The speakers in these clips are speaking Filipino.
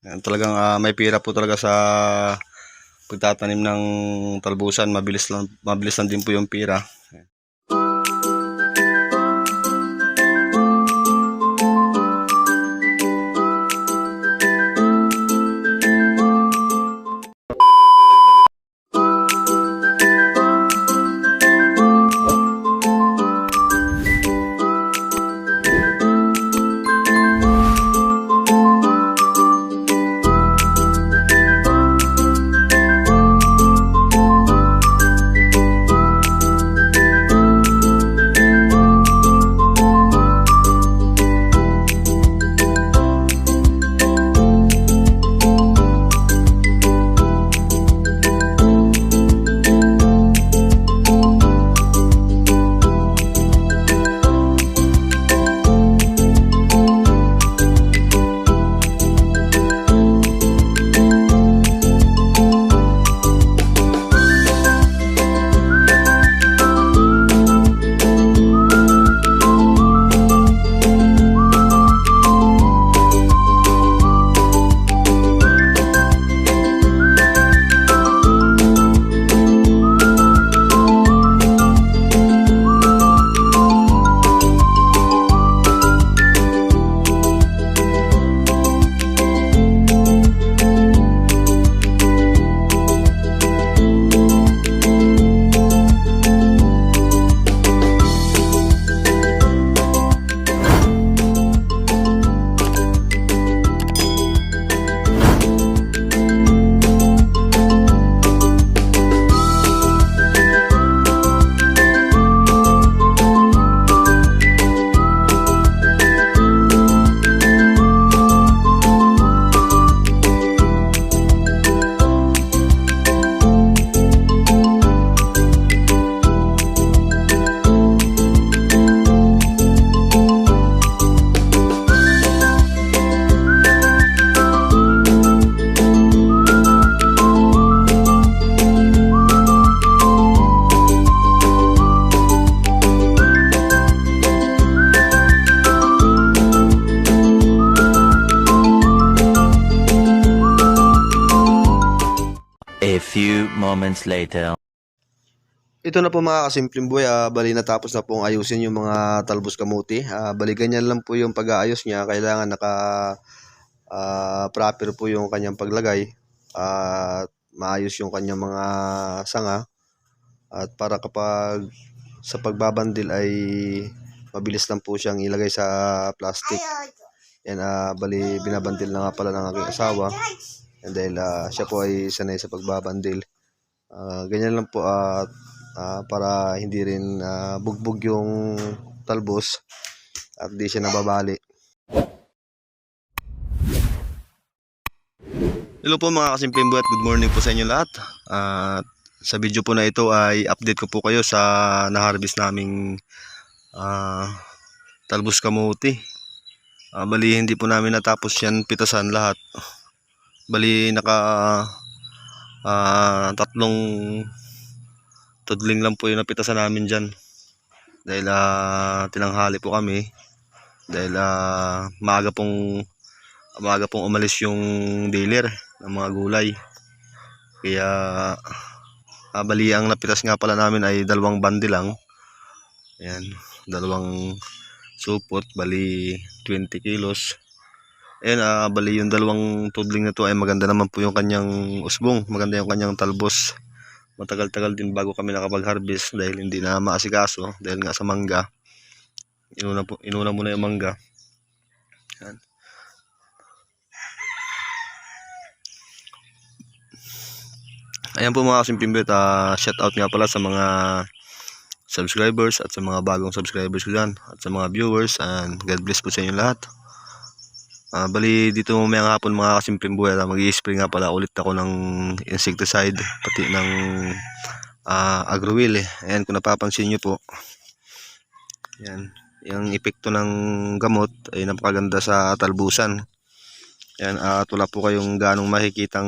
Yan, talagang ah, may pira po talaga sa pagtatanim ng talbusan. Mabilis lang, mabilis lang din po yung pira. Moments later. Ito na po mga kasimpleng buhay, ah, bali natapos na pong ayusin yung mga talbos kamuti. Ah, bali ganyan lang po yung pag-aayos niya, kailangan naka ah, proper po yung kanyang paglagay at maayos yung kanyang mga sanga at para kapag sa pagbabandil ay mabilis lang po siyang ilagay sa plastic. Yan, ah, bali binabandil na nga pala ng aking asawa. And dahil ah, siya po ay sanay sa pagbabandil. Ah, ganyan lang po at ah, para hindi rin ah, bugbog yung talbos at di siya nababali. Hello po mga kasimpleng buhat, good morning po sa inyo lahat. At sa video po na ito ay update ko po kayo sa na-harvest naming ah, talbos kamuti. Ah, bali hindi po namin natapos yan pitasan lahat. Bali naka ah, tatlong tudling lang po yung napitasan namin dyan. Dahil ah, tinanghali po kami. Dahil ah, maaga pong maaga pong umalis yung dealer ng mga gulay. Kaya ah, bali ang napitas nga pala namin ay dalawang bandi lang. Ayan, dalawang supot, bali 20 kilos. Ayan, ah, bali yung dalawang tudling na to ay maganda naman po yung kanyang usbong, maganda yung kanyang talbos. Matagal-tagal din bago kami nakapag-harvest dahil hindi na maasikaso dahil nga sa mangga. Inuna, po, inuna muna yung mangga. Ayan. Ayan po mga kasimpimbet, uh, shout out nga pala sa mga subscribers at sa mga bagong subscribers ko dyan at sa mga viewers and God bless po sa inyo lahat. Ah, bali dito mamayang hapon mga kasimpleng buhay mag spray nga pala ulit ako ng insecticide pati ng ah, agrowil eh. Ayan kung napapansin nyo po. Ayan. Yung epekto ng gamot ay napakaganda sa talbusan. Ayan, at wala po kayong ganong makikitang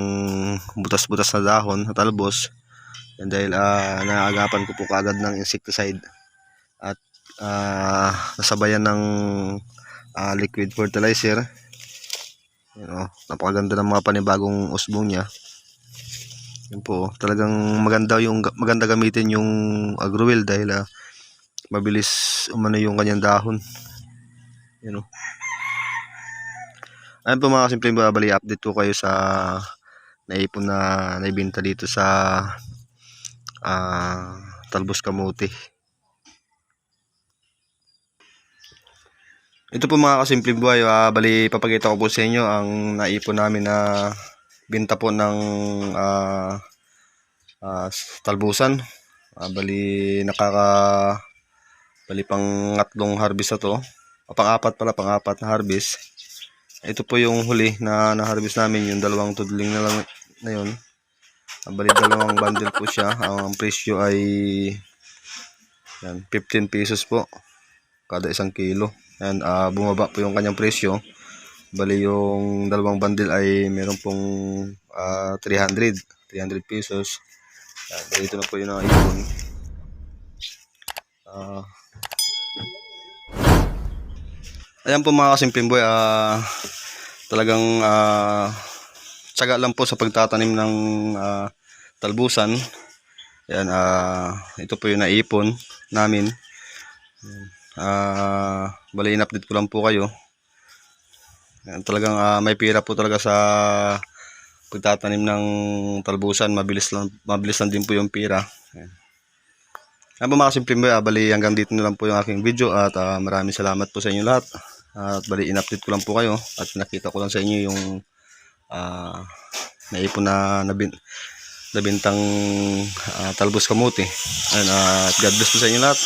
butas-butas na dahon na talbos. Yan dahil ah, naagapan ko po kaagad ng insecticide at ah, nasabayan ng ah, liquid fertilizer Yan oh, napakaganda ng mga panibagong usbong niya. Yan po, talagang maganda yung maganda gamitin yung agrowheel dahil ah, mabilis umano yung kanyang dahon. Yan oh. Ayun po mga simpleng babali update ko kayo sa naipon na naibenta dito sa ah, Talbos Kamote. Ito po mga kasimpleng buhay, ah, bali papakita ko po sa inyo ang naipon namin na binta po ng ah, ah, talbusan. Ah, bali nakaka bali pang ngatlong harvest na to. O pang-apat pala, pang-apat na harvest. Ito po yung huli na na-harvest namin, yung dalawang tudling na lang na yun. Ah, bali dalawang bundle po siya. Ang presyo ay yan, 15 pesos po kada isang kilo. Yan, ah, bumaba po yung kanyang presyo. Bali yung dalawang bundle ay meron pong ah, 300, 300 pesos. Yan, bali ito na po yung naipon. Ah, ayan po mga kasimpleng boy, ah, talagang ah, tsaga lang po sa pagtatanim ng ah, talbusan. Yan, ah, ito po yung naipon namin. Ah, bali in-update ko lang po kayo. Yan, talagang ah, may pira po talaga sa pagtatanim ng talbusan. Mabilis lang, mabilis lang din po yung pira. Yan. Yan po mga simple ah, bali hanggang dito na lang po yung aking video at ah, maraming salamat po sa inyo lahat. At bali in-update ko lang po kayo at nakita ko lang sa inyo yung ah, naipon na nabin, nabintang ah, talbos kamuti. Yan, at God bless po sa inyo lahat.